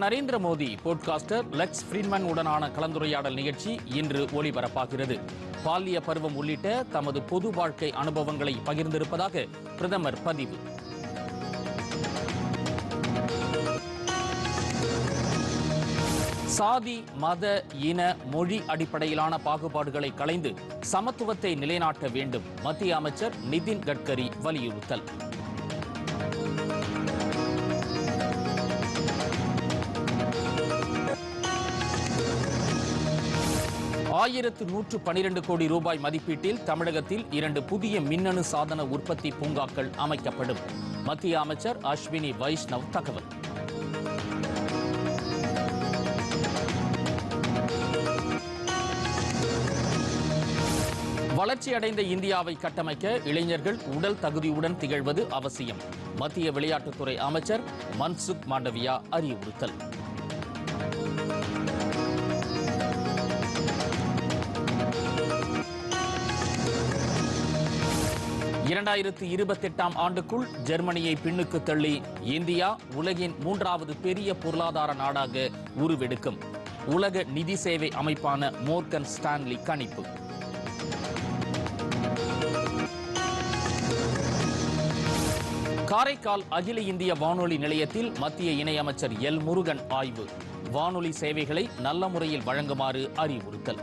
Narendra Modi podcaster Lex Fridman உடனான கலந்துரையாடல் நிகழ்ச்சி இன்று ஒளிபரப்பாகிறது. பாலிய பருவம் உள்ளிட்ட தமது பொது வாழ்க்கை அனுபவங்களை பகிர்ந்திருப்பதாக பிரதமர் பதிவு. சாதி மத இன மொழி அடிப்படையிலான பாகுபாடுகளை களைந்து சமத்துவத்தை நிலைநாட்ட வேண்டும் மத்திய அமைச்சர் நிதின் கட்கரி வலியுறுத்தல். ஆயிரத்து நூற்று பனிரெண்டு கோடி ரூபாய் மதிப்பீட்டில் தமிழகத்தில் இரண்டு புதிய மின்னணு சாதன உற்பத்தி பூங்காக்கள் அமைக்கப்படும். மத்திய அமைச்சர் அஸ்வினி வைஷ்ணவ் தகவல். வளர்ச்சியடைந்த இந்தியாவை கட்டமைக்க இளைஞர்கள் உடல் தகுதியுடன் திகழ்வது அவசியம். மத்திய விளையாட்டுத்துறை அமைச்சர் மன்சுக் மாண்டவியா அறிவுறுத்தல். இரண்டாயிரத்து இருபத்தெட்டாம் ஆண்டுக்குள் ஜெர்மனியை பின்னுக்கு தள்ளி இந்தியா உலகின் மூன்றாவது பெரிய பொருளாதார நாடாக உருவெடுக்கும். உலக நிதி சேவை அமைப்பான மோர்கன் ஸ்டான்லி கணிப்பு. காரைக்கால் அகில இந்திய வானொலி நிலையத்தில் மத்திய இணையமைச்சர் எல் முருகன் ஆய்வு. வானொலி சேவைகளை நல்ல முறையில் வழங்குமாறு அறிவுறுத்தல்.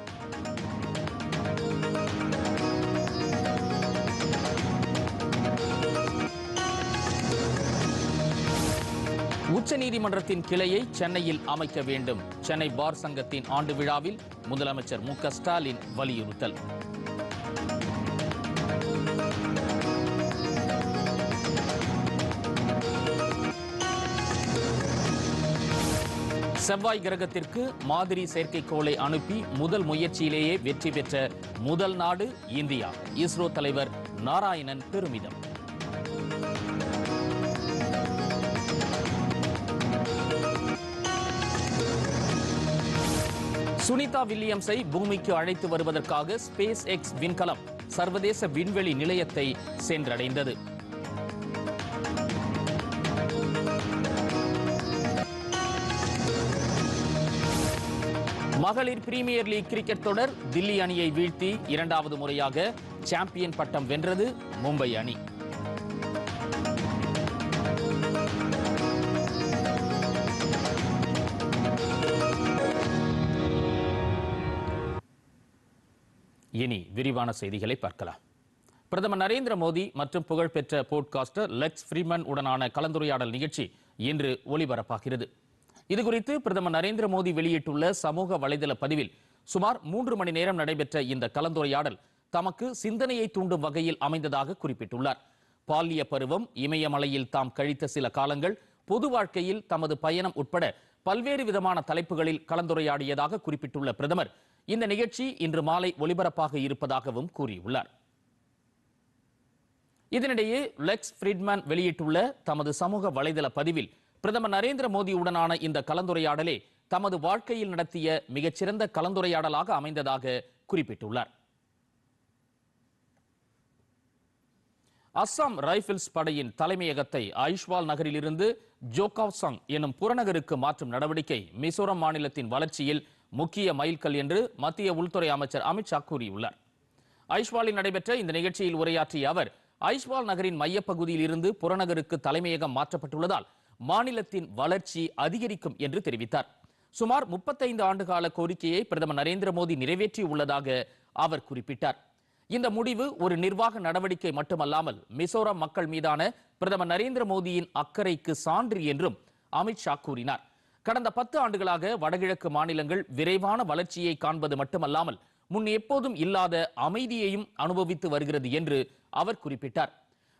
உச்சநீதிமன்றத்தின் கிளையை சென்னையில் அமைக்க வேண்டும். சென்னை பார் சங்கத்தின் ஆண்டு விழாவில் முதலமைச்சர் மு ஸ்டாலின் வலியுறுத்தல். செவ்வாய் கிரகத்திற்கு மாதிரி செயற்கைக்கோளை அனுப்பி முதல் முயற்சியிலேயே வெற்றி பெற்ற முதல் நாடு இந்தியா. இஸ்ரோ தலைவர் நாராயணன் பெருமிதம். சுனிதா வில்லியம்ஸை பூமிக்கு அழைத்து வருவதற்காக ஸ்பேஸ் எக்ஸ் விண்கலம் சர்வதேச விண்வெளி நிலையத்தை சென்றடைந்தது. மகளிர் பிரீமியர் லீக் கிரிக்கெட் தொடர் தில்லி அணியை வீழ்த்தி இரண்டாவது முறையாக சாம்பியன் பட்டம் வென்றது மும்பை அணி. இனி விரிவான செய்திகளை பார்க்கலாம். பிரதமர் நரேந்திர மோடி மற்றும் புகழ்பெற்ற போட்காஸ்டர் லெக்ஸ் ஃப்ரீமன் உடனான கலந்துரையாடல் நிகழ்ச்சி இன்று ஒலிபரப்பாகிறது இதுகுறித்து பிரதமர் நரேந்திர மோடி வெளியிட்டுள்ள சமூக வலைதள பதிவில் சுமார் மூன்று மணி நேரம் நடைபெற்ற இந்த கலந்துரையாடல் தமக்கு சிந்தனையை தூண்டும் வகையில் அமைந்ததாக குறிப்பிட்டுள்ளார். பால்ய பருவம் இமயமலையில் தாம் கழித்த சில காலங்கள் பொது வாழ்க்கையில் தமது பயணம் உட்பட பல்வேறு விதமான தலைப்புகளில் கலந்துரையாடியதாக குறிப்பிட்டுள்ள பிரதமர் இந்த நிகழ்ச்சி இன்று மாலை ஒலிபரப்பாக இருப்பதாகவும் கூறியுள்ளார். இதனிடையே லெக்ஸ் ஃப்ரிட்மேன் வெளியிட்டுள்ள தமது சமூக வலைதள பதிவில் பிரதமர் நரேந்திர மோடியுடனான இந்த கலந்துரையாடலே தமது வாழ்க்கையில் நடத்திய மிகச்சிறந்த கலந்துரையாடலாக அமைந்ததாக குறிப்பிட்டுள்ளார். அஸ்ஸாம் ரைபிள்ஸ் படையின் தலைமையகத்தை ஐஷ்வால் நகரிலிருந்து ஜோகாவ்சாங் எனும் புறநகருக்கு மாற்றும் நடவடிக்கை மிசோரம் மாநிலத்தின் வளர்ச்சியில் முக்கிய மைல்கல் என்று மத்திய உள்துறை அமைச்சர் அமித்ஷா கூறியுள்ளார். ஐஷ்வாலில் நடைபெற்ற இந்த நிகழ்ச்சியில் உரையாற்றிய அவர் ஐஷ்வால் நகரின் மையப்பகுதியில் இருந்து புறநகருக்கு தலைமையகம் மாற்றப்பட்டுள்ளதால் மாநிலத்தின் வளர்ச்சி அதிகரிக்கும் என்று தெரிவித்தார். சுமார் முப்பத்தைந்து ஆண்டுகால கோரிக்கையை பிரதமர் நரேந்திர மோடி நிறைவேற்றியுள்ளதாக அவர் குறிப்பிட்டார். இந்த முடிவு ஒரு நிர்வாக நடவடிக்கை மட்டுமல்லாமல் மிசோரம் மக்கள் மீதான பிரதமர் நரேந்திர மோடியின் அக்கறைக்கு சான்று என்றும் அமித்ஷா கூறினார். கடந்த பத்து ஆண்டுகளாக வடகிழக்கு மாநிலங்கள் விரைவான வளர்ச்சியை காண்பது மட்டுமல்லாமல் முன் எப்போதும் இல்லாத அமைதியையும் அனுபவித்து வருகிறது என்று அவர் குறிப்பிட்டார்.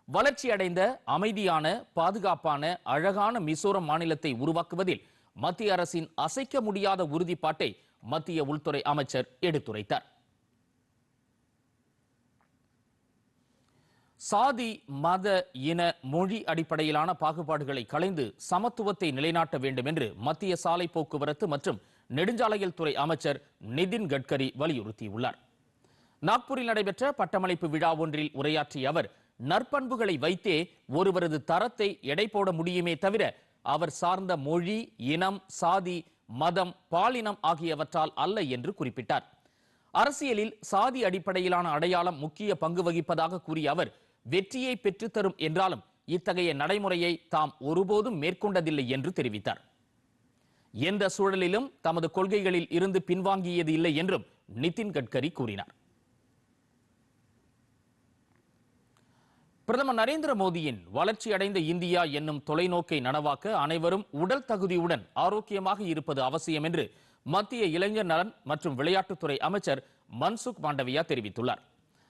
வளர்ச்சி அடைந்த அமைதியான பாதுகாப்பான அழகான மிசோரம் மாநிலத்தை உருவாக்குவதில் மத்திய அரசின் அசைக்க முடியாத உறுதிப்பாட்டை மத்திய உள்துறை அமைச்சர் எடுத்துரைத்தார். சாதி மத இன மொழி அடிப்படையிலான பாகுபாடுகளை களைந்து சமத்துவத்தை நிலைநாட்ட வேண்டும் என்று மத்திய சாலை போக்குவரத்து மற்றும் நெடுஞ்சாலைகள் துறை அமைச்சர் நிதின் கட்கரி வலியுறுத்தியுள்ளார். நாக்பூரில் நடைபெற்ற பட்டமளிப்பு விழா ஒன்றில் உரையாற்றிய அவர் நற்பண்புகளை வைத்தே ஒருவரது தரத்தை எடை போட முடியுமே தவிர அவர் சார்ந்த மொழி இனம் சாதி மதம் பாலினம் ஆகியவற்றால் அல்ல என்று குறிப்பிட்டார். அரசியலில் சாதி அடிப்படையிலான அடையாளம் முக்கிய பங்கு வகிப்பதாக கூறிய அவர் வெற்றியை பெற்றுத்தரும் என்றாலும் இத்தகைய நடைமுறையை தாம் ஒருபோதும் மேற்கொண்டதில்லை என்று தெரிவித்தார். எந்த சூழலிலும் தமது கொள்கைகளில் இருந்து பின்வாங்கியது இல்லை என்றும் நிதின் கட்கரி கூறினார். பிரதமர் நரேந்திர மோடியின் வளர்ச்சியடைந்த இந்தியா என்னும் தொலைநோக்கை நனவாக்க அனைவரும் உடல் தகுதியுடன் ஆரோக்கியமாக இருப்பது அவசியம் என்று மத்திய இளைஞர் நலன் மற்றும் விளையாட்டுத்துறை அமைச்சர் மன்சுக் மாண்டவியா தெரிவித்துள்ளார்.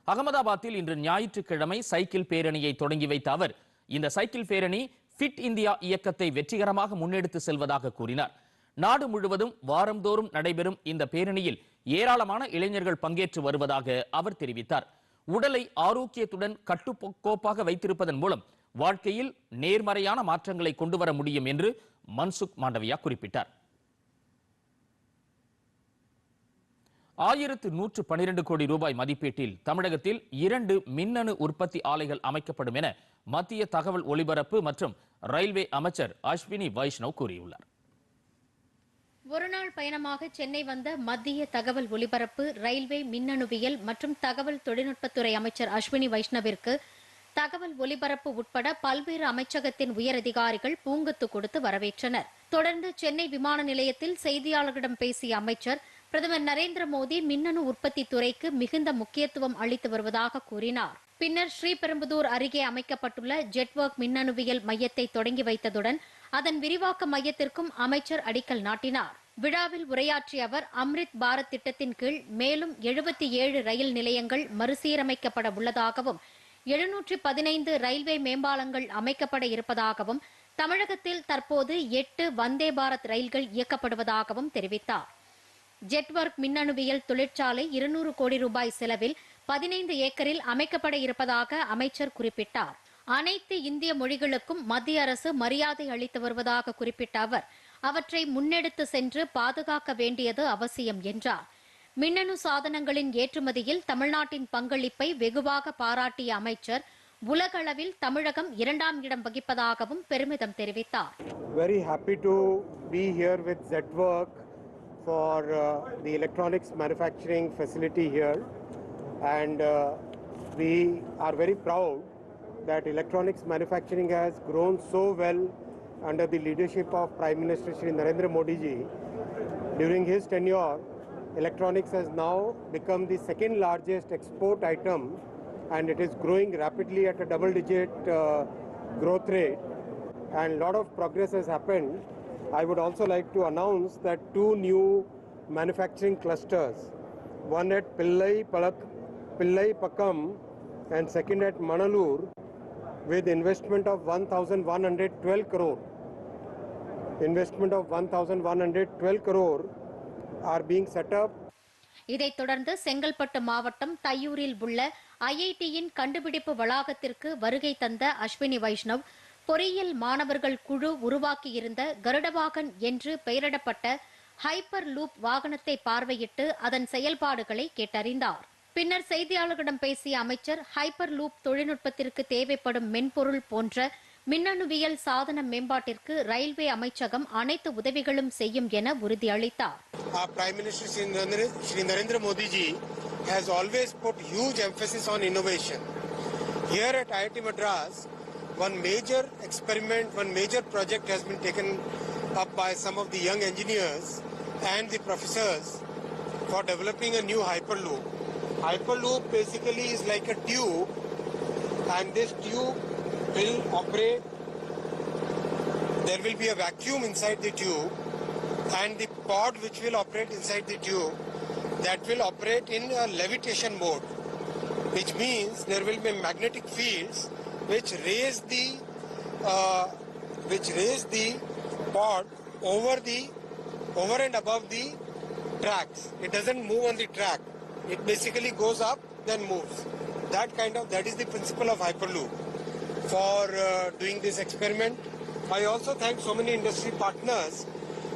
அகமதாபாத்தில் இன்று ஞாயிற்றுக்கிழமை சைக்கிள் பேரணியை தொடங்கி வைத்த அவர் இந்த சைக்கிள் பேரணி ஃபிட் இந்தியா இயக்கத்தை வெற்றிகரமாக முன்னெடுத்து செல்வதாக கூறினார். நாடு முழுவதும் வாரந்தோறும் நடைபெறும் இந்த பேரணியில் ஏராளமான இளைஞர்கள் பங்கேற்று வருவதாக அவர் தெரிவித்தார். உடலை ஆரோக்கியத்துடன் கட்டுக்கோப்பாக வைத்திருப்பதன் மூலம் வாழ்க்கையில் நேர்மறையான மாற்றங்களை கொண்டு வர முடியும் என்று மன்சுக் மாண்டவியா குறிப்பிட்டார். ஆயிரத்து நூற்று பனிரெண்டு கோடி ரூபாய் மதிப்பீட்டில் தமிழகத்தில் இரண்டு மின்னணு உற்பத்தி ஆலைகள் அமைக்கப்படும் என மத்திய தகவல் ஒலிபரப்பு மற்றும் ரயில்வே அமைச்சர் அஸ்வினி வைஷ்ணவ் கூறியுள்ளார். ஒருநாள் பயணமாக சென்னை வந்த மத்திய தகவல் ஒலிபரப்பு ரயில்வே மின்னணுவியல் மற்றும் தகவல் தொழில்நுட்பத்துறை அமைச்சர் அஸ்வினி வைஷ்ணவிற்கு தகவல் ஒலிபரப்பு உட்பட பல்வேறு அமைச்சகத்தின் உயரதிகாரிகள் பூங்கத்து கொடுத்து வரவேற்றனர். தொடர்ந்து சென்னை விமான நிலையத்தில் செய்தியாளர்களிடம் பேசிய அமைச்சர் பிரதமர் நரேந்திர மோடி மின்னணு உற்பத்தி துறைக்கு மிகுந்த முக்கியத்துவம் அளித்து வருவதாக கூறினார். பின்னர் ஸ்ரீபெரும்புதூர் அருகே அமைக்கப்பட்டுள்ள ஜெட்வொர்க் மின்னணுவியல் மையத்தை தொடங்கி வைத்ததுடன் அதன் விரிவாக்க மையத்திற்கும் அமைச்சர் அடிக்கல் நாட்டினார். விழாவில் உரையாற்றிய அவர் அம்ரித் பாரத் திட்டத்தின் கீழ் மேலும் எழுபத்தி ஏழு ரயில் நிலையங்கள் மறுசீரமைக்கப்பட உள்ளதாகவும் எழுநூற்றி பதினைந்து ரயில்வே மேம்பாலங்கள் அமைக்கப்பட இருப்பதாகவும் தமிழகத்தில் தற்போது எட்டு வந்தே பாரத் ரயில்கள் இயக்கப்படுவதாகவும் தெரிவித்தார். ஜெட்வொர்க் மின்னணுவியல் தொழிற்சாலை இருநூறு கோடி ரூபாய் செலவில் பதினைந்து ஏக்கரில் அமைக்கப்பட இருப்பதாக அமைச்சர் குறிப்பிட்டார். அனைத்து இந்திய மொழிகளுக்கும் மத்திய அரசு மரியாதை அளித்து வருவதாக குறிப்பிட்ட அவர் அவற்றை முன்னெடுத்து சென்று பாதுகாக்க வேண்டியது அவசியம் என்றார். மின்னணு சாதனங்களின் ஏற்றுமதியில் தமிழ்நாட்டின் பங்களிப்பை வெகுவாக பாராட்டிய அமைச்சர் உலகளவில் தமிழகம் இரண்டாம் இடம் வகிப்பதாகவும் பெருமிதம் தெரிவித்தார். Very happy to be here with ZWork for uh, the electronics manufacturing facility here. And uh, we are very proud that electronics manufacturing has grown so well under the leadership of Prime Minister Shri Narendra Modi ji. During his tenure, electronics has now become the second largest export item and it is growing rapidly at a double digit uh, growth rate and a lot of progress has happened. I would also like to announce that two new manufacturing clusters, one at Pillai, Palak, Pillai Pakam and second at Manalur with investment of 1112 crore. Investment of 1112 crore are being set up இதைத் தொடர்ந்து செங்கல்பட்டு மாவட்டம் தையூரில் உள்ள ஐஐடியின் கண்டுபிடிப்பு வளாகத்திற்கு வருகை தந்த அஸ்வினி வைஷ்ணவ் பொறியியல் மாணவர்கள் குழு உருவாக்கியிருந்த கருடவாகன் என்று பெயரிடப்பட்ட ஹைப்பர் லூப் வாகனத்தை பார்வையிட்டு அதன் செயல்பாடுகளை கேட்டறிந்தார் பின்னர் செய்தியாளர்களிடம் பேசிய அமைச்சர் ஹைப்பர் லூப் தொழில்நுட்பத்திற்கு தேவைப்படும் மென்பொருள் போன்ற மின்னணுவியல் சாதன மேம்பாட்டிற்கு ரயில்வே அமைச்சகம் அனைத்து உதவிகளும் செய்யும் என உறுதியளித்தார் Our Prime Minister Shri Narendra Modi ji has always put huge emphasis on innovation. Here at IIT Madras, one major experiment, one major project has been taken up by some of the young engineers and the professors for developing a new Hyperloop. Hyperloop basically is like a tube and this tube will operate there will be a vacuum inside the tube and the pod which will operate inside the tube that will operate in a levitation mode which means there will be magnetic fields which raise the uh, which raise the pod over the over and above the tracks it doesn't move on the track it basically goes up then moves that kind of that is the principle of hyperloop for uh, doing this experiment. I also thank so many industry partners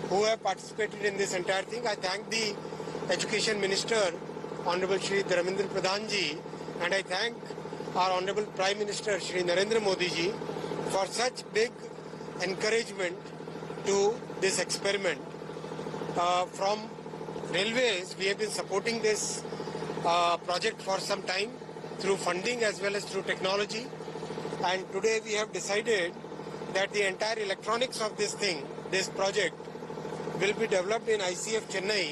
who have participated in this entire thing. I thank the Education Minister, Honorable Shri Dharmendra Pradhanji, and I thank our Honorable Prime Minister Shri Narendra Modi ji for such big encouragement to this experiment. Uh, from railways, we have been supporting this uh, project for some time through funding as well as through technology. And today we have decided that the entire electronics of this thing, this project, will be developed in ICF Chennai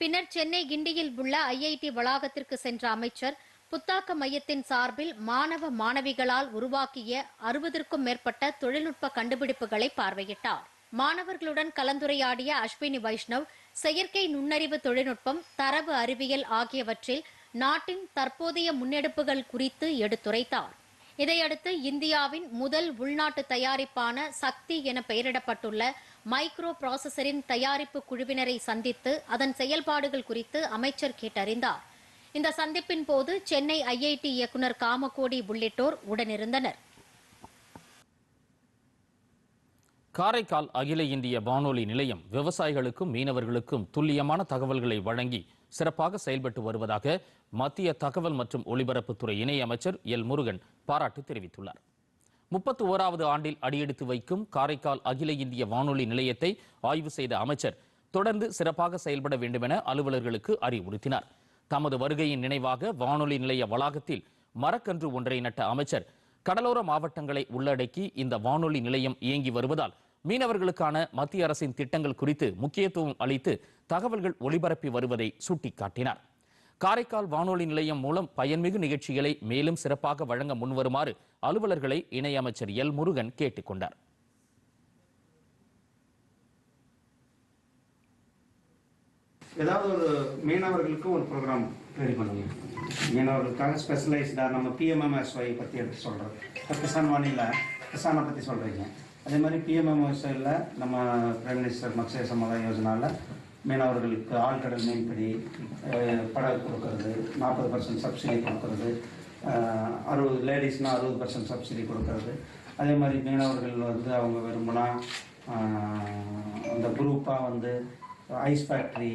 பின்னர் சென்னை கிண்டியில் உள்ள IIT வளாகத்திற்கு சென்ற அமைச்சர் புத்தாக்க மையத்தின் சார்பில் மாணவ மாணவிகளால் உருவாக்கிய அறுபதற்கும் மேற்பட்ட தொழில்நுட்ப கண்டுபிடிப்புகளை பார்வையிட்டார். மாணவர்களுடன் கலந்துரையாடிய அஸ்வினி வைஷ்ணவ் செயற்கை நுண்ணறிவு தொழில்நுட்பம் தரவு அறிவியல் ஆகியவற்றில் நாட்டின் தற்போதைய முன்னெடுப்புகள் குறித்து எடுத்துரைத்தார். இதையடுத்து இந்தியாவின் முதல் உள்நாட்டு தயாரிப்பான சக்தி என பெயரிடப்பட்டுள்ள மைக்ரோ ப்ராசஸரின் தயாரிப்பு குழுவினரை சந்தித்து அதன் செயல்பாடுகள் குறித்து அமைச்சர் கேட்டறிந்தார். இந்த சந்திப்பின் போது சென்னை ஐஐடி இயக்குனர் காமகோடி உள்ளிட்டோர் உடனிருந்தனர். காரைக்கால் அகில இந்திய வானொலி நிலையம் விவசாயிகளுக்கும் மீனவர்களுக்கும் துல்லியமான தகவல்களை வழங்கி சிறப்பாக செயல்பட்டு வருவதாக மத்திய தகவல் மற்றும் ஒலிபரப்புத்துறை இணையமைச்சர் எல் முருகன் பாராட்டு தெரிவித்துள்ளார். முப்பத்தி ஓராவது ஆண்டில் அடியெடுத்து வைக்கும் காரைக்கால் அகில இந்திய வானொலி நிலையத்தை ஆய்வு செய்த அமைச்சர் தொடர்ந்து சிறப்பாக செயல்பட வேண்டுமென அலுவலர்களுக்கு அறிவுறுத்தினார். தமது வருகையின் நினைவாக வானொலி நிலைய வளாகத்தில் மரக்கன்று ஒன்றை நட்ட அமைச்சர் கடலோர மாவட்டங்களை உள்ளடக்கி இந்த வானொலி நிலையம் இயங்கி வருவதால் மீனவர்களுக்கான மத்திய அரசின் திட்டங்கள் குறித்து முக்கியத்துவம் அளித்து தகவல்கள் ஒளிபரப்பி வருவதை சுட்டிக்காட்டினார். காரைக்கால் வானொலி நிலையம் மூலம் பயன்மிகு நிகழ்ச்சிகளை மேலும் சிறப்பாக வழங்க முன்வருமாறு அலுவலர்களை இணையமைச்சர் எல் முருகன் கேட்டுக்கொண்டார். ஏதாவது ஒரு மீனவர்களுக்கு ஒரு ப்ரோக்ராம் ரெடி பண்ணுங்க. மீனவர்களுக்காக ஸ்பெஷலைஸ்டாக நம்ம பிஎம்எம்எஸ்ஒய் பற்றி எடுத்து சொல்கிறது இப்போ கிசான் வாணியில் கிசானை பற்றி சொல்கிறீங்க அதே மாதிரி பிஎம்எம்எஸ்ஒயில் நம்ம பிரைம் மினிஸ்டர் மத்ஸ்ய சமுதாய யோஜனாவில் மீனவர்களுக்கு ஆழ்கடல் மீன்பிடி படகு கொடுக்கறது நாற்பது பர்சன்ட் சப்சிடி கொடுக்கறது அறுபது லேடிஸ்னால் அறுபது பர்சன்ட் சப்சிடி கொடுக்கறது. அதே மாதிரி மீனவர்கள் வந்து அவங்க விரும்பினா அந்த குரூப்பாக வந்து ஐஸ் ஃபேக்ட்ரி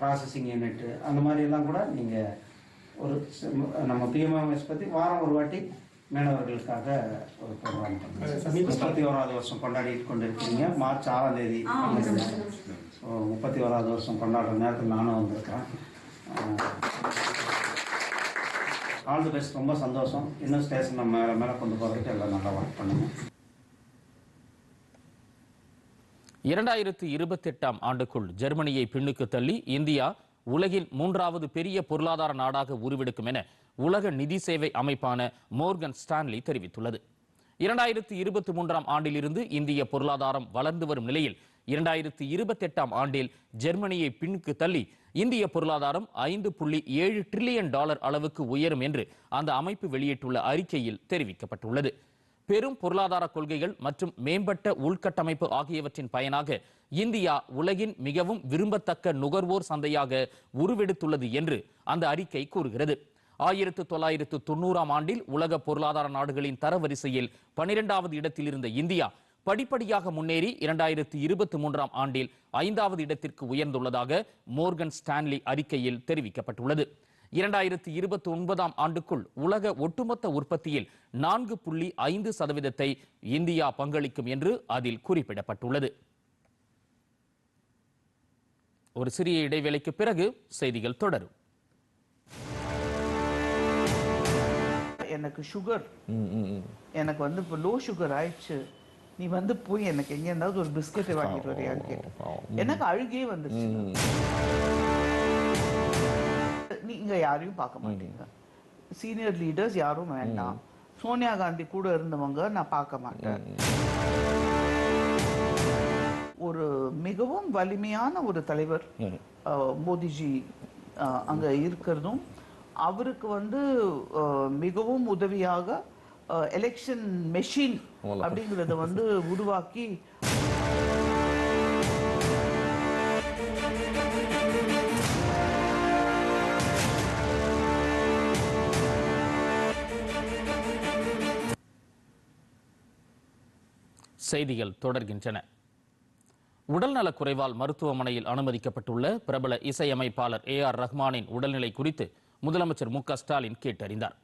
ப்ராசஸிங் யூனிட்டு அந்த மாதிரி எல்லாம் கூட நீங்கள் ஒரு சி- நம்ம பிஎம்எம்எஸ் பற்றி வாரம் ஒரு வாட்டி மீனவர்களுக்காக ஒரு ப்ரோக்ராம் பண்ணுங்க. முப்பத்தி ஓராவது வருஷம் கொண்டாடிட்டு கொண்டு இருக்கீங்க மார்ச் ஆறாம் தேதி ஸோ முப்பத்தி ஓராவது வருஷம் கொண்டாடுற நேரத்தில் நானும் வந்திருக்கிறேன் ஆல் தி பெஸ்ட் ரொம்ப சந்தோஷம். இன்னும் ஸ்டேஷன் நம்ம மேலே மேலே கொண்டு போகிறதுக்கு எல்லாம் நல்லா ஒர்க் பண்ணுங்க. இரண்டாயிரத்து இருபத்தெட்டாம் ஆண்டுக்குள் ஜெர்மனியை பின்னுக்கு தள்ளி இந்தியா உலகின் மூன்றாவது பெரிய பொருளாதார நாடாக உருவெடுக்கும் என உலக நிதி சேவை அமைப்பான மோர்கன் ஸ்டான்லி தெரிவித்துள்ளது. இரண்டாயிரத்து இருபத்தி மூன்றாம் ஆண்டிலிருந்து இந்திய பொருளாதாரம் வளர்ந்து வரும் நிலையில் இரண்டாயிரத்து இருபத்தெட்டாம் ஆண்டில் ஜெர்மனியை பின்னுக்கு தள்ளி இந்திய பொருளாதாரம் ஐந்து புள்ளி ஏழு டிரில்லியன் டாலர் அளவுக்கு உயரும் என்று அந்த அமைப்பு வெளியிட்டுள்ள அறிக்கையில் தெரிவிக்கப்பட்டுள்ளது. பெரும் பொருளாதார கொள்கைகள் மற்றும் மேம்பட்ட உள்கட்டமைப்பு ஆகியவற்றின் பயனாக இந்தியா உலகின் மிகவும் விரும்பத்தக்க நுகர்வோர் சந்தையாக உருவெடுத்துள்ளது என்று அந்த அறிக்கை கூறுகிறது. ஆயிரத்து தொள்ளாயிரத்து தொண்ணூறாம் ஆண்டில் உலக பொருளாதார நாடுகளின் தரவரிசையில் பனிரெண்டாவது இடத்தில் இருந்த இந்தியா படிப்படியாக முன்னேறி இரண்டாயிரத்து இருபத்தி மூன்றாம் ஆண்டில் ஐந்தாவது இடத்திற்கு உயர்ந்துள்ளதாக மோர்கன் ஸ்டான்லி அறிக்கையில் தெரிவிக்கப்பட்டுள்ளது. இரண்டாயிரத்தி இருபத்தி ஒன்பதாம் ஆண்டுக்குள் உலக ஒட்டுமொத்த உற்பத்தியில் நான்கு புள்ளி ஐந்து சதவீதத்தை இந்தியா பங்களிக்கும் என்று அதில் குறிப்பிடப்பட்டுள்ளது. ஒரு சிறிய இடைவேளைக்கு பிறகு செய்திகள் தொடரும். எனக்கு சுகர் எனக்கு வந்து இப்போ லோ சுகர் ஆயிடுச்சு. நீ வந்து போய் எனக்கு எங்க இருந்தாவது ஒரு பிஸ்கெட்டை வாங்கிட்டு வரியான்னு கேட்டேன். எனக்கு அழுகே வந்துச்சு நீங்க யாரையும் பார்க்க மாட்டீங்க. சீனியர் லீடர்ஸ் யாரும் வேண்டாம். சோனியா காந்தி கூட இருந்தவங்க நான் பார்க்க மாட்டேன். ஒரு மிகவும் வலிமையான ஒரு தலைவர் அஹ், அங்க இருக்கிறதும் அவருக்கு வந்து மிகவும் உதவியாக எலெக்ஷன் மெஷின் அப்படிங்கறத வந்து உருவாக்கி செய்திகள் தொடர்கின்றன. உடல்நலக் குறைவால் மருத்துவமனையில் அனுமதிக்கப்பட்டுள்ள பிரபல இசையமைப்பாளர் ஏ ஆர் ரஹ்மானின் உடல்நிலை குறித்து முதலமைச்சர் மு க ஸ்டாலின் கேட்டறிந்தார்.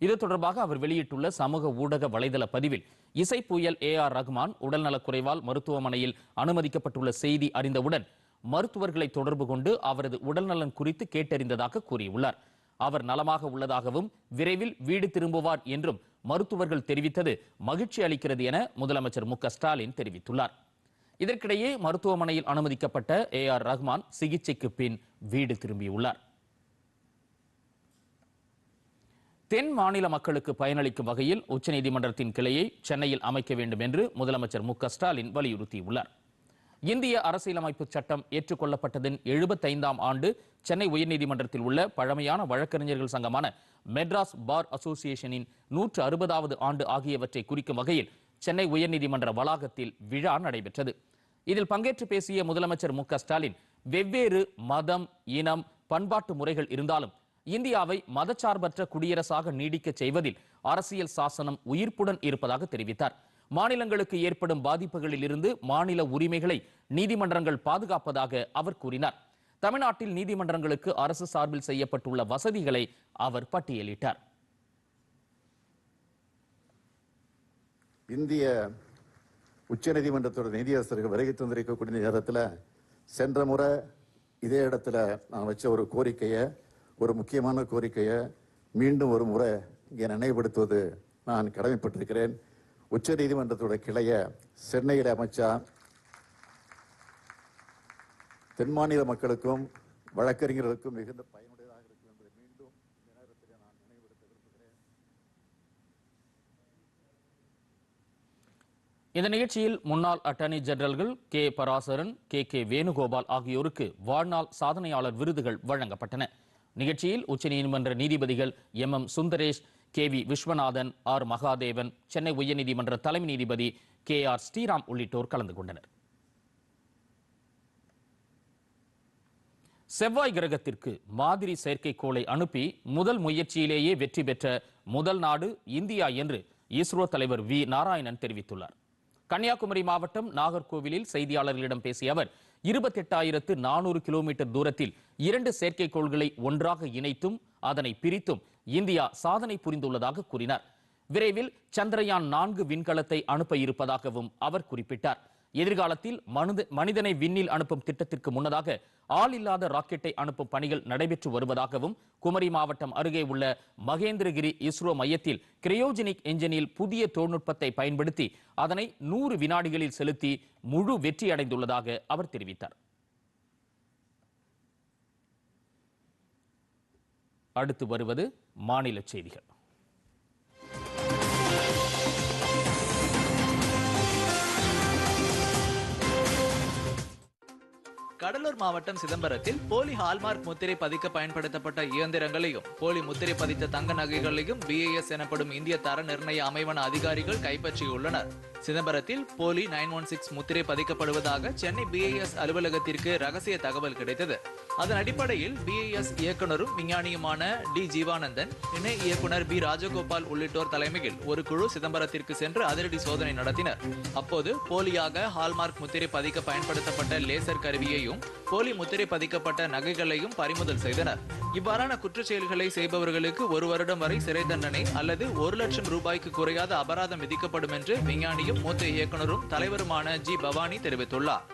இது தொடர்பாக அவர் வெளியிட்டுள்ள சமூக ஊடக வலைதள பதிவில் இசை புயல் ஏ ஆர் ரஹ்மான் உடல்நலக் குறைவால் மருத்துவமனையில் அனுமதிக்கப்பட்டுள்ள செய்தி அறிந்தவுடன் மருத்துவர்களை தொடர்பு கொண்டு அவரது உடல்நலன் குறித்து கேட்டறிந்ததாக கூறியுள்ளார். அவர் நலமாக உள்ளதாகவும் விரைவில் வீடு திரும்புவார் என்றும் மருத்துவர்கள் தெரிவித்தது மகிழ்ச்சி அளிக்கிறது என முதலமைச்சர் மு க ஸ்டாலின் தெரிவித்துள்ளார். இதற்கிடையே மருத்துவமனையில் அனுமதிக்கப்பட்ட ஏ ஆர் ரஹ்மான் சிகிச்சைக்கு பின் வீடு திரும்பியுள்ளார். தென் மாநில மக்களுக்கு பயனளிக்கும் வகையில் உச்சநீதிமன்றத்தின் கிளையை சென்னையில் அமைக்க வேண்டும் என்று முதலமைச்சர் மு ஸ்டாலின் வலியுறுத்தியுள்ளார். இந்திய அரசியலமைப்பு சட்டம் ஏற்றுக்கொள்ளப்பட்டதின் எழுபத்தைந்தாம் ஆண்டு சென்னை உயர்நீதிமன்றத்தில் உள்ள பழமையான வழக்கறிஞர்கள் சங்கமான மெட்ராஸ் பார் அசோசியேஷனின் நூற்று அறுபதாவது ஆண்டு ஆகியவற்றை குறிக்கும் வகையில் சென்னை உயர்நீதிமன்ற வளாகத்தில் விழா நடைபெற்றது. இதில் பங்கேற்று பேசிய முதலமைச்சர் மு ஸ்டாலின் வெவ்வேறு மதம் இனம் பண்பாட்டு முறைகள் இருந்தாலும் இந்தியாவை மதச்சார்பற்ற குடியரசாக நீடிக்கச் செய்வதில் அரசியல் சாசனம் உயிர்ப்புடன் இருப்பதாக தெரிவித்தார். மாநிலங்களுக்கு ஏற்படும் பாதிப்புகளில் இருந்து மாநில உரிமைகளை நீதிமன்றங்கள் பாதுகாப்பதாக அவர் கூறினார். தமிழ்நாட்டில் நீதிமன்றங்களுக்கு அரசு சார்பில் செய்யப்பட்டுள்ள வசதிகளை அவர் பட்டியலிட்டார். இந்திய உச்சநீதிமன்றத்தோட நீதியரசர்கள் வருகை தந்திருக்கக்கூடிய நேரத்தில் சென்ற முறை இதே இடத்துல நான் வச்ச ஒரு கோரிக்கையை ஒரு முக்கியமான கோரிக்கையை மீண்டும் ஒரு முறை இங்கே நினைவுபடுத்துவது நான் கடமைப்பட்டிருக்கிறேன். உச்ச நீதிமன்றத்தோட கிளைய சென்னையில் அமைச்சா தென் மாநில மக்களுக்கும் வழக்கறிஞர்களுக்கும் மிகுந்த பயனுடையதாக இருக்கும் என்பதை மீண்டும் இந்த நேரத்தில் நான் நினைவுபடுத்த விரும்புகிறேன். இந்த நிகழ்ச்சியில் முன்னாள் attorney generals K. Parasaran K. K. Venugopal ஆகியோருக்கு வாழ்நாள் சாதனையாளர் விருதுகள் வழங்கப்பட்டன. நிகழ்ச்சியில் உச்சநீதிமன்ற நீதிபதிகள் M. M. Sundaresh K V Viswanathan R. Mahadevan Chennai உயர்நீதிமன்ற தலைமை நீதிபதி கே. ஆர். ஸ்ரீராம் உள்ளிட்டோர் கலந்து கொண்டனர். செவ்வாய் கிரகத்திற்கு மாதிரி செயற்கைக்கோளை அனுப்பி முதல் முயற்சியிலேயே வெற்றி பெற்ற முதல் நாடு இந்தியா என்று இஸ்ரோ தலைவர் வி. நாராயணன் தெரிவித்துள்ளார். கன்னியாகுமரி மாவட்டம் நாகர்கோவிலில் செய்தியாளர்களிடம் பேசிய அவர் இருபத்தெட்டாயிரத்து நானூறு கிலோமீட்டர் தூரத்தில் இரண்டு செயற்கைக்கோள்களை ஒன்றாக இணைத்தும் அதனை பிரித்தும் இந்தியா சாதனை புரிந்துள்ளதாக கூறினார். விரைவில் சந்திரயான் நான்கு விண்கலத்தை அனுப்ப இருப்பதாகவும் அவர் குறிப்பிட்டார். எதிர்காலத்தில் மனிதனை விண்ணில் அனுப்பும் திட்டத்திற்கு முன்னதாக ஆள் இல்லாத ராக்கெட்டை அனுப்பும் பணிகள் நடைபெற்று வருவதாகவும் குமரி மாவட்டம் அருகே உள்ள மகேந்திரகிரி இஸ்ரோ மையத்தில் கிரையோஜெனிக் என்ஜினில் புதிய தொழில்நுட்பத்தை பயன்படுத்தி அதனை நூறு வினாடிகளில் செலுத்தி முழு வெற்றி அடைந்துள்ளதாக அவர் தெரிவித்தார். அடுத்து வருவது மாநில செய்திகள். கடலூர் மாவட்டம் சிதம்பரத்தில் போலி ஹால்மார்க் முத்திரை பதிக்க பயன்படுத்தப்பட்ட இயந்திரங்களையும் போலி முத்திரை பதித்த தங்க நகைகளையும் பிஏஎஸ் எனப்படும் இந்திய தர நிர்ணய அமைவன அதிகாரிகள் கைப்பற்றியுள்ளனர். சிதம்பரத்தில் போலி நைன் ஒன் சிக்ஸ் முத்திரை பதிக்கப்படுவதாக சென்னை பிஐஎஸ் அலுவலகத்திற்கு ரகசிய தகவல் கிடைத்தது. அதன் அடிப்படையில் பிஐஎஸ் இயக்குனரும் விஞ்ஞானியுமான டி ஜீவானந்தன் இணை இயக்குனர் பி ராஜகோபால் உள்ளிட்டோர் தலைமையில் ஒரு குழு சிதம்பரத்திற்கு சென்று அதிரடி சோதனை நடத்தினர். அப்போது போலியாக ஹால்மார்க் முத்திரை பதிக்க பயன்படுத்தப்பட்ட லேசர் கருவியையும் போலி முத்திரை பதிக்கப்பட்ட நகைகளையும் பறிமுதல் செய்தனர். இவ்வாறான குற்ற செயல்களை செய்பவர்களுக்கு ஒரு வருடம் வரை சிறை தண்டனை அல்லது ஒரு லட்சம் ரூபாய்க்கு குறையாத அபராதம் விதிக்கப்படும் என்று விஞ்ஞானியும் மூத்த இயக்குனரும் தலைவருமான ஜி பவானி தெரிவித்துள்ளார்.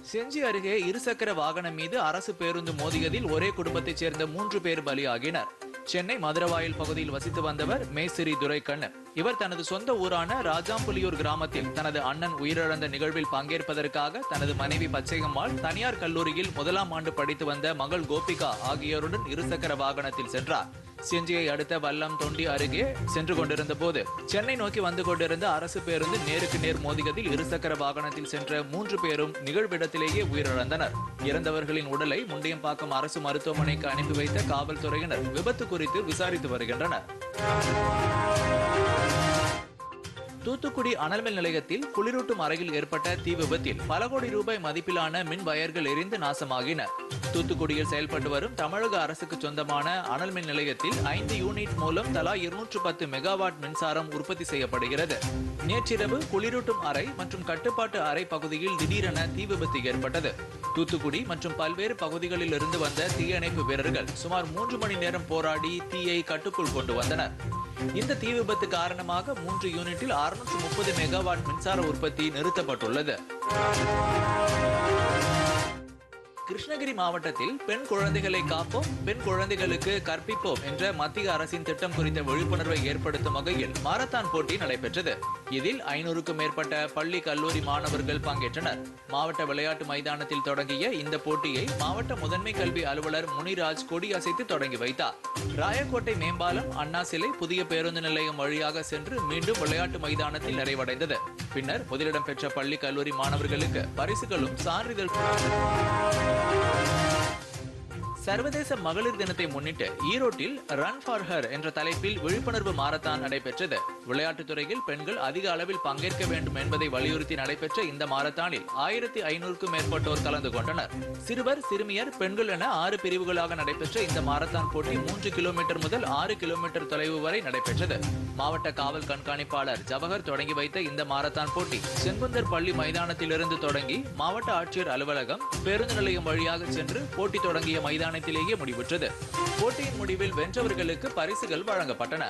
செஞ்சி அருகே இருசக்கர வாகனம் மீது அரசு பேருந்து மோதியதில் ஒரே குடும்பத்தைச் சேர்ந்த மூன்று பேர் பலியாகினர். சென்னை மதுரவாயல் பகுதியில் வசித்து வந்தவர் மேசிறி துரைக்கண்ணன். இவர் தனது சொந்த ஊரான ராஜாம்புலியூர் கிராமத்தில் தனது அண்ணன் உயிரிழந்த நிகழ்வில் பங்கேற்பதற்காக தனது மனைவி பச்சையம்மாள் தனியார் கல்லூரியில் முதலாம் ஆண்டு படித்து வந்த மகள் கோபிகா ஆகியோருடன் இருசக்கர வாகனத்தில் சென்றார். செஞ்சியை அடுத்த வல்லம் தொண்டி அருகே சென்று கொண்டிருந்த போது சென்னை நோக்கி வந்து கொண்டிருந்த அரசு பேருந்து நேருக்கு நேர் மோதியதில் இருசக்கர வாகனத்தில் சென்ற மூன்று பேரும் நிகழ்விடத்திலேயே உயிரிழந்தனர். இறந்தவர்களின் உடலை முண்டியம்பாக்கம் அரசு மருத்துவமனைக்கு அனுப்பி வைத்த காவல்துறையினர் விபத்து குறித்து விசாரித்து வருகின்றனர். தூத்துக்குடி அனல்மின் நிலையத்தில் குளிரூட்டும் அறையில் ஏற்பட்ட தீ விபத்தில் பல கோடி ரூபாய் மதிப்பிலான மின் வயர்கள் எரிந்து நாசமாகின. தூத்துக்குடியில் செயல்பட்டு வரும் தமிழக அரசுக்கு சொந்தமான அனல் மின் நிலையத்தில் ஐந்து யூனிட் மூலம் தலா இருநூற்று பத்து மெகாவாட் மின்சாரம் உற்பத்தி செய்யப்படுகிறது. நேற்றிரவு குளிரூட்டும் அறை மற்றும் கட்டுப்பாட்டு அறை பகுதியில் திடீரென தீ விபத்து ஏற்பட்டது. தூத்துக்குடி மற்றும் பல்வேறு பகுதிகளில் இருந்து வந்த தீயணைப்பு வீரர்கள் சுமார் மூன்று மணி நேரம் போராடி தீயை கட்டுக்குள் கொண்டு வந்தனர். இந்த தீ விபத்து காரணமாக மூன்று யூனிட்டில் அறுநூற்று முப்பது மெகாவாட் மின்சார உற்பத்தி நிறுத்தப்பட்டுள்ளது. கிருஷ்ணகிரி மாவட்டத்தில் பெண் குழந்தைகளை காப்போம் பெண் குழந்தைகளுக்கு கற்பிப்போம் என்ற மத்திய அரசின் திட்டம் குறித்த விழிப்புணர்வை ஏற்படுத்தும் வகையில் மாரத்தான் போட்டி நடைபெற்றது. இதில் ஐநூறுக்கும் மேற்பட்ட பள்ளி கல்லூரி மாணவர்கள் பங்கேற்றனர். மாவட்ட விளையாட்டு மைதானத்தில் தொடங்கிய இந்த போட்டியை மாவட்ட முதன்மை கல்வி அலுவலர் முனிராஜ் கொடியசைத்து தொடங்கி வைத்தார். ராயக்கோட்டை மேம்பாலம் அண்ணா சிலை புதிய பேருந்து நிலையம் வழியாக சென்று மீண்டும் விளையாட்டு மைதானத்தில் நிறைவடைந்தது. பின்னர் முதலிடம் பெற்ற பள்ளி கல்லூரி மாணவர்களுக்கு பரிசுகளும் சான்றிதழ் சர்வதேச மகளிர் தினத்தை முன்னிட்டு ஈரோட்டில் ரன் ஃபார் ஹர் என்ற தலைப்பில் விழிப்புணர்வு மாரத்தான் நடைபெற்றது. விளையாட்டுத் துறையில் பெண்கள் அதிக அளவில் பங்கேற்க வேண்டும் என்பதை வலியுறுத்தி நடைபெற்ற இந்த மாரத்தானில் ஆயிரத்தி ஐநூறுக்கும் மேற்பட்டோர் கலந்து கொண்டனர். சிறுவர் சிறுமியர் பெண்கள் என ஆறு பிரிவுகளாக நடைபெற்ற இந்த மாரத்தான் போட்டி மூன்று கிலோமீட்டர் முதல் ஆறு கிலோமீட்டர் தொலைவு வரை நடைபெற்றது. மாவட்ட காவல் கண்காணிப்பாளர் ஜவஹர் தொடங்கி வைத்த இந்த மாரத்தான் போட்டி செங்குந்தர் பள்ளி மைதானத்திலிருந்து தொடங்கி மாவட்ட ஆட்சியர் அலுவலகம் பேருந்து நிலையம் வழியாக சென்று போட்டி தொடங்கிய மைதான மைதானத்திலேயே முடிவுற்றது. போட்டியின் முடிவில் வென்றவர்களுக்கு பரிசுகள் வழங்கப்பட்டன.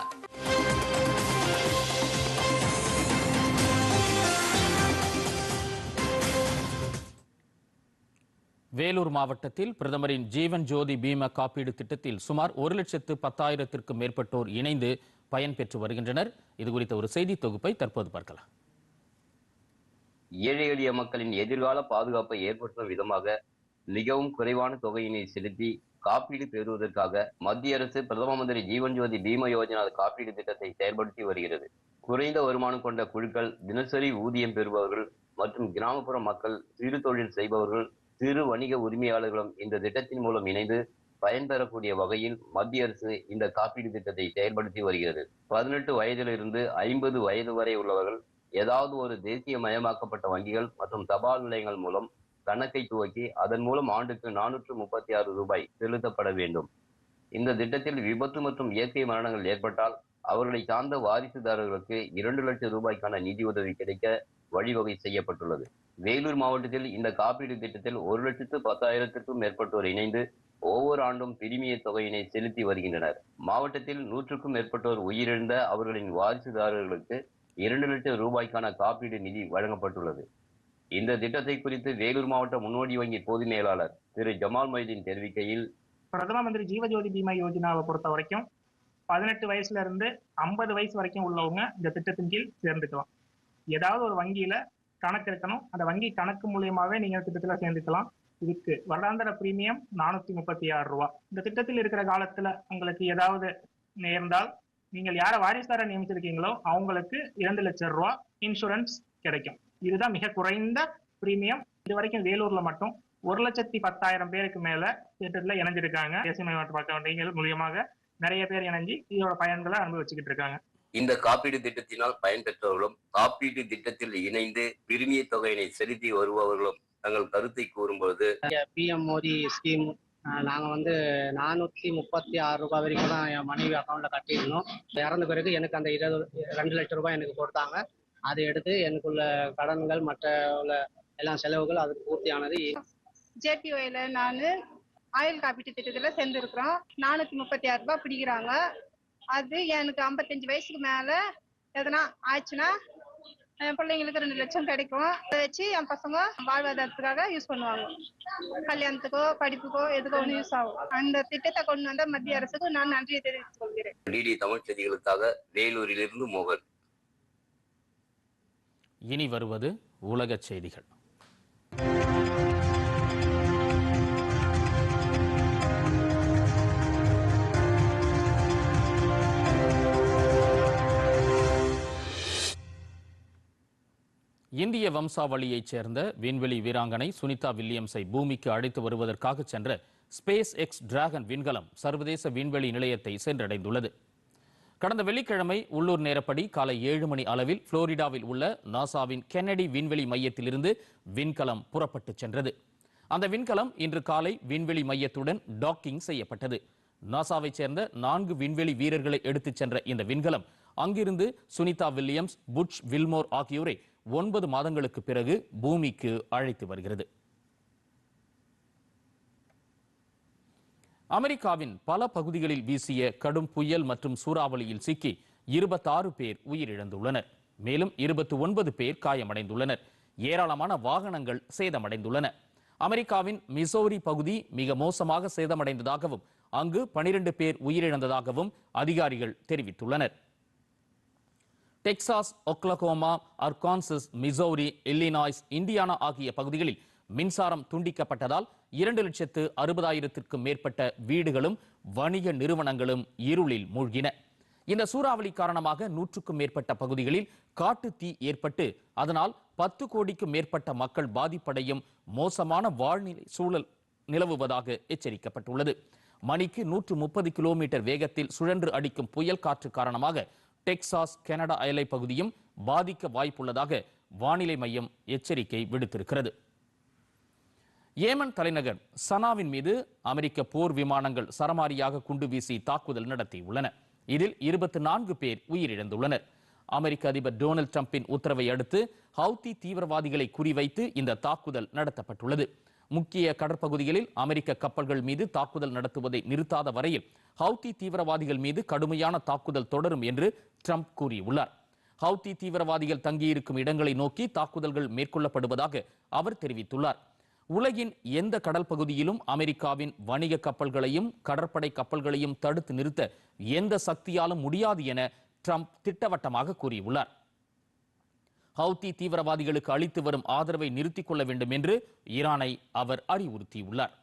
வேலூர் மாவட்டத்தில் பிரதமரின் ஜீவன் ஜோதி பீம காப்பீடு திட்டத்தில் சுமார் ஒரு லட்சத்து பத்தாயிரத்திற்கும் மேற்பட்டோர் இணைந்து பயன்பெற்று வருகின்றனர். இது குறித்த ஒரு செய்தி தொகுப்பை தற்போது பார்க்கலாம். ஏழை எளிய மக்களின் எதிர்கால பாதுகாப்பை ஏற்படுத்தும் விதமாக மிகவும் குறைவான தொகையினை செலுத்தி காப்பீடு பெறுவதற்காக மத்திய அரசு பிரதம மந்திரி ஜீவன் ஜோதி பீம யோஜனா காப்பீடு திட்டத்தை செயல்படுத்தி வருகிறது. குறைந்த வருமானம் கொண்ட குழுக்கள் தினசரி ஊதியம் பெறுபவர்கள் மற்றும் கிராமப்புற மக்கள் சிறு தொழில் செய்பவர்கள் சிறு வணிக உரிமையாளர்களும் இந்த திட்டத்தின் மூலம் இணைந்து பயன்பெறக்கூடிய வகையில் மத்திய அரசு இந்த காப்பீடு திட்டத்தை செயல்படுத்தி வருகிறது. பதினெட்டு வயதிலிருந்து ஐம்பது வயது வரை உள்ளவர்கள் ஏதாவது ஒரு தேசிய மயமாக்கப்பட்ட வங்கிகள் மற்றும் தபால் நிலையங்கள் மூலம் கணக்கை துவக்கி அதன் மூலம் ஆண்டுக்கு நானூற்று முப்பத்தி ஆறு ரூபாய் செலுத்தப்பட வேண்டும். இந்த திட்டத்தில் விபத்து மற்றும் இயற்கை மரணங்கள் ஏற்பட்டால் அவர்களை சார்ந்த வாரிசுதாரர்களுக்கு இரண்டு லட்சம் ரூபாய்க்கான நிதி உதவி கிடைக்க வழிவகை செய்யப்பட்டுள்ளது. வேலூர் மாவட்டத்தில் இந்த காப்பீடு திட்டத்தில் ஒரு லட்சத்து பத்தாயிரத்திற்கும் மேற்பட்டோர் இணைந்து ஒவ்வொரு ஆண்டும் பிரிமிய தொகையினை செலுத்தி வருகின்றனர். மாவட்டத்தில் நூற்றுக்கும் மேற்பட்டோர் உயிரிழந்த அவர்களின் வாரிசுதாரர்களுக்கு இரண்டு லட்சம் ரூபாய்க்கான காப்பீடு நிதி வழங்கப்பட்டுள்ளது. இந்த திட்டத்தை குறித்து வேலூர் மாவட்ட முன்னோடி வங்கி பொது மேலாளர் திரு ஜமால் மொய்தீன் தெரிவிக்கையில் பிரதம மந்திரி ஜீவஜோதி பீமா யோஜனாவை பொறுத்த வரைக்கும் பதினெட்டு வயசுல இருந்து ஐம்பது வயசு வரைக்கும் உள்ளவங்க இந்த திட்டத்தின் கீழ் சேர்ந்துக்கலாம். ஏதாவது ஒரு வங்கியில கணக்கு இருக்கணும் அந்த வங்கி கணக்கு மூலியமாவே நீங்க திட்டத்துல சேர்ந்துக்கலாம். இதுக்கு வருடாந்திர பிரீமியம் நானூத்தி முப்பத்தி ஆறு ரூபா. இந்த திட்டத்தில் இருக்கிற காலத்துல உங்களுக்கு ஏதாவது நேர்ந்தால் நீங்கள் யாரை வாரிசார நியமிச்சிருக்கீங்களோ அவங்களுக்கு இரண்டு லட்சம் ரூபா இன்சூரன்ஸ் கிடைக்கும். இதுதான் மிக குறைந்த பிரீமியம் இது வரைக்கும் வேலூர்ல மட்டும் ஒரு லட்சத்தி பத்தாயிரம் பேருக்கு மேல திட்டத்துல இணைஞ்சிருக்காங்க. தேசிய மேம்பாட்டு பக்க மூலியமாக நிறைய பேர் இணைஞ்சு இதோட பயன்களை அனுபவிச்சுக்கிட்டு இருக்காங்க. இந்த காப்பீடு திட்டத்தினால் பயன்பெற்றவர்களும் காப்பீட்டு திட்டத்தில் இணைந்து பிரிமிய தொகையினை செலுத்தி வருபவர்களும் தங்கள் கருத்தை கூறும்பொழுது பிஎம் மோடி ஸ்கீம் நாங்க வந்து நானூத்தி முப்பத்தி ஆறு ரூபாய் வரைக்கும் தான் என் மனைவி அக்கௌண்ட்ல கட்டியிருந்தோம். இறந்த பிறகு எனக்கு அந்த இருபது ரெண்டு லட்சம் ரூபாய் எனக்கு கொடுத்தாங்க. அதை எடுத்து எனக்குள்ள கடன்கள் மற்ற உள்ள எல்லா செலவுகள் அதுக்கு பூர்த்தியானது. ஜேபிஒயில நான் ஆயுள் காப்பீட்டு திட்டத்துல சேர்ந்துருக்குறோம். நானூத்தி முப்பத்தி ஆறு ரூபாய் பிடிக்கிறாங்க. அது எனக்கு ஐம்பத்தஞ்சு வயசுக்கு மேல எதனா ஆச்சுன்னா என் பிள்ளைங்களுக்கு ரெண்டு லட்சம் கிடைக்கும். அதை வச்சு என் பசங்க வாழ்வாதாரத்துக்காக யூஸ் பண்ணுவாங்க. கல்யாணத்துக்கோ படிப்புக்கோ எதுக்கோ ஒன்று யூஸ் ஆகும். அந்த திட்டத்தை கொண்டு வந்த மத்திய அரசுக்கு நான் நன்றியை தெரிவித்துக் கொள்கிறேன். டிடி தமிழ் செய்திகளுக்காக வேலூரிலிருந்து மோகன். இனி வருவது உலகச் செய்திகள். இந்திய வம்சாவளியைச் சேர்ந்த விண்வெளி வீராங்கனை சுனிதா வில்லியம்ஸை பூமிக்கு அழைத்து வருவதற்காக சென்ற ஸ்பேஸ் எக்ஸ் டிராகன் விண்கலம் சர்வதேச விண்வெளி நிலையத்தை சென்றடைந்துள்ளது. கடந்த வெள்ளிக்கிழமை உள்ளூர் நேரப்படி காலை ஏழு மணி அளவில் புளோரிடாவில் உள்ள நாசாவின் கென்னடி விண்வெளி மையத்திலிருந்து விண்கலம் புறப்பட்டுச் சென்றது. அந்த விண்கலம் இன்று காலை விண்வெளி மையத்துடன் டாக்கிங் செய்யப்பட்டது. நாசாவைச் சேர்ந்த நான்கு விண்வெளி வீரர்களை எடுத்துச் சென்ற இந்த விண்கலம் அங்கிருந்து சுனிதா வில்லியம்ஸ் புட்ச் வில்மோர் ஆகியோரை ஒன்பது மாதங்களுக்கு பிறகு பூமிக்கு அழைத்து வருகிறது. அமெரிக்காவின் பல பகுதிகளில் வீசிய கடும் புயல் மற்றும் சூறாவளியில் சிக்கி இருபத்தாறு பேர் உயிரிழந்துள்ளனர். மேலும் இருபத்தி ஒன்பது பேர் காயமடைந்துள்ளனர். ஏராளமான வாகனங்கள் சேதமடைந்துள்ளன. அமெரிக்காவின் மிசோரி பகுதி மிக மோசமாக சேதமடைந்ததாகவும் அங்கு பனிரெண்டு பேர் உயிரிழந்ததாகவும் அதிகாரிகள் தெரிவித்துள்ளனர். Texas Oklahoma Arkansas Missouri Illinois Indiana ஆகிய பகுதிகளில் மின்சாரம் துண்டிக்கப்பட்டதால் இரண்டு லட்சத்து அறுபதாயிரத்திற்கும் மேற்பட்ட வீடுகளும் வணிக நிறுவனங்களும் இருளில் மூழ்கின. இந்த சூறாவளி காரணமாக நூற்றுக்கும் மேற்பட்ட பகுதிகளில் காட்டு தீ ஏற்பட்டு அதனால் பத்து கோடிக்கும் மேற்பட்ட மக்கள் பாதிப்படையும் மோசமான வாழ்நிலை சூழல் நிலவுவதாக எச்சரிக்கப்பட்டுள்ளது. மணிக்கு நூற்று முப்பது கிலோமீட்டர் வேகத்தில் சுழன்று அடிக்கும் புயல் காற்று காரணமாக டெக்சாஸ் கனடா அயலை பகுதியும் பாதிக்க வாய்ப்புள்ளதாக வானிலை மையம் எச்சரிக்கை விடுத்திருக்கிறது. ஏமன் தலைநகர் சனாவின் மீது அமெரிக்க போர் விமானங்கள் சரமாரியாக குண்டு வீசி தாக்குதல் நடத்தியுள்ளன. இதில் இருபத்தி நான்கு பேர் உயிரிழந்துள்ளனர். அமெரிக்க அதிபர் டொனால்டு டிரம்பின் உத்தரவை அடுத்து ஹவுத்தி தீவிரவாதிகளை குறிவைத்து இந்த தாக்குதல் நடத்தப்பட்டுள்ளது. முக்கிய கடற்பகுதிகளில் அமெரிக்க கப்பல்கள் மீது தாக்குதல் நடத்துவதை நிறுத்தாத வரையில் ஹவுத்தி தீவிரவாதிகள் மீது கடுமையான தாக்குதல் தொடரும் என்று ட்ரம்ப் கூறியுள்ளார். ஹவுத்தி தீவிரவாதிகள் தங்கியிருக்கும் இடங்களை நோக்கி தாக்குதல்கள் மேற்கொள்ளப்படுவதாக அவர் தெரிவித்துள்ளார். உலகின் எந்த கடல் பகுதியிலும் அமெரிக்காவின் வணிக கப்பல்களையும் கடற்படை கப்பல்களையும் தடுத்து நிறுத்த எந்த சக்தியாலும் முடியாது என ட்ரம்ப் திட்டவட்டமாக கூறியுள்ளார். ஹவுத்தி தீவிரவாதிகளுக்கு அளித்து வரும் ஆதரவை நிறுத்திக் கொள்ள வேண்டும் என்று ஈரானை அவர் அறிவுறுத்தியுள்ளார்.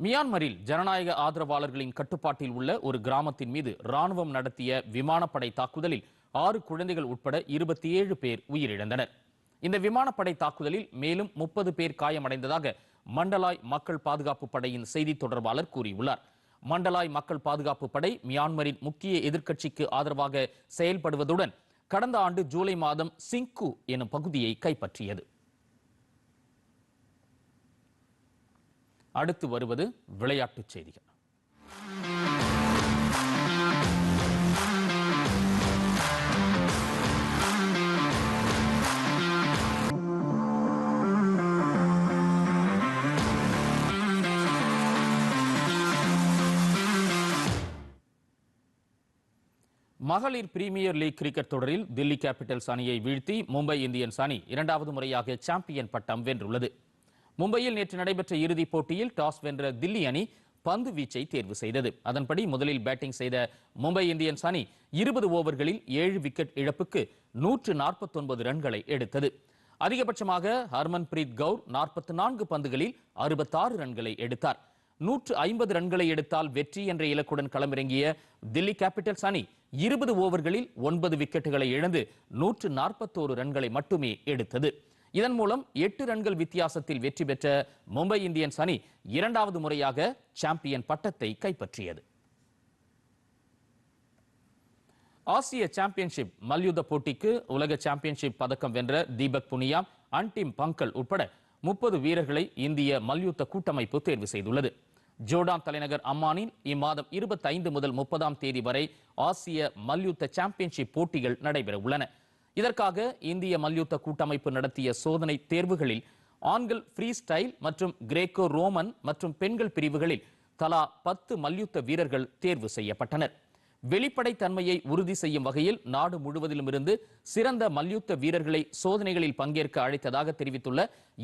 மியான்மரில் ஜனநாயக ஆதரவாளர்களின் கட்டுப்பாட்டில் உள்ள ஒரு கிராமத்தின் மீது ராணுவம் நடத்திய விமானப்படை தாக்குதலில் ஆறு குழந்தைகள் உட்பட இருபத்தி ஏழு பேர் உயிரிழந்தனர். இந்த விமானப்படை தாக்குதலில் மேலும் முப்பது பேர் காயமடைந்ததாக மண்டலாய் மக்கள் பாதுகாப்பு படையின் செய்தி தொடர்பாளர் கூறியுள்ளார். மண்டலாய் மக்கள் பாதுகாப்பு படை மியான்மரின் முக்கிய எதிர்க்கட்சிக்கு ஆதரவாக செயல்படுவதுடன் கடந்த ஆண்டு ஜூலை மாதம் சிங்கு எனும் பகுதியை கைப்பற்றியது. அடுத்து வருவது விளையாட்டுச் செய்திகள். மகளிர் பிரீமியர் லீக் கிரிக்கெட் தொடரில் தில்லி கேபிட்டல்ஸ் அணியை வீழ்த்தி மும்பை இந்தியன்ஸ் அணி இரண்டாவது முறையாக சாம்பியன் பட்டம் வென்றுள்ளது. மும்பையில் நேற்று நடைபெற்ற இறுதிப் போட்டியில் டாஸ் வென்ற தில்லி அணி பந்து வீச்சை தேர்வு செய்தது. அதன்படி முதலில் பேட்டிங் செய்த மும்பை இந்தியன்ஸ் அணி இருபது ஓவர்களில் ஏழு விக்கெட் இழப்புக்கு நூற்று நாற்பத்தொன்பது ரன்களை எடுத்தது. அதிகபட்சமாக ஹர்மன்பிரீத் கவுர் நாற்பத்தி நான்கு பந்துகளில் அறுபத்தாறு ரன்களை எடுத்தார். நூற்று ஐம்பது ரன்களை எடுத்தால் வெற்றி என்ற இலக்குடன் களமிறங்கிய தில்லி கேபிட்டல்ஸ் அணி இருபது ஓவர்களில் ஒன்பது விக்கெட்டுகளை இழந்து நூற்று நாற்பத்தோரு ரன்களை மட்டுமே எடுத்தது. இதன் மூலம் எட்டு ரன்கள் வித்தியாசத்தில் வெற்றி பெற்ற மும்பை இந்தியன்ஸ் அணி இரண்டாவது முறையாக சாம்பியன் பட்டத்தை கைப்பற்றியது. ஆசிய சாம்பியன்ஷிப் மல்யுத்த போட்டிக்கு உலக சாம்பியன்ஷிப் பதக்கம் வென்ற தீபக் புனியா அன்டிம் பங்கல் உட்பட முப்பது வீரர்களை இந்திய மல்யுத்த கூட்டமைப்பு தேர்வு செய்துள்ளது. ஜோர்டான் தலைநகர் அம்மானில் இம்மாதம் இருபத்தைந்து முதல் முப்பதாம் தேதி வரை ஆசிய மல்யுத்த சாம்பியன்ஷிப் போட்டிகள் நடைபெற உள்ளன. இதற்காக இந்திய மல்யுத்த கூட்டமைப்பு நடத்திய சோதனை தேர்வுகளில் ஆண்கள் ஃப்ரீ ஸ்டைல் மற்றும் கிரேக்கோ ரோமன் மற்றும் பெண்கள் பிரிவுகளில் தலா பத்து மல்யுத்த வீரர்கள் தேர்வு செய்யப்பட்டனர். வெளிப்படைத்தன்மையை உறுதி செய்யும் வகையில் நாடு முழுவதிலும் இருந்து சிறந்த மல்யுத்த வீரர்களை சோதனைகளில் பங்கேற்க அழைத்ததாக தெரிவித்துள்ள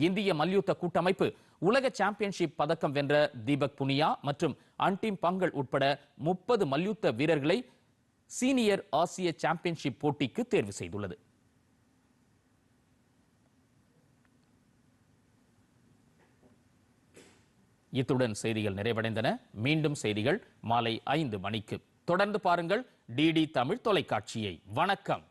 இந்திய மல்யுத்த கூட்டமைப்பு உலக சாம்பியன்ஷிப் பதக்கம் வென்ற தீபக் புனியா மற்றும் அன்டீம் பங்கல் உட்பட முப்பது மல்யுத்த வீரர்களை சீனியர் ஆசிய சாம்பியன்ஷிப் போட்டிக்கு தேர்வு செய்துள்ளது. இத்துடன் செய்திகள் நிறைவடைந்தன. மீண்டும் செய்திகள் மாலை ஐந்து மணிக்கு. தொடர்ந்து பாருங்கள் டிடி தமிழ் தொலைக்காட்சியை. வணக்கம்.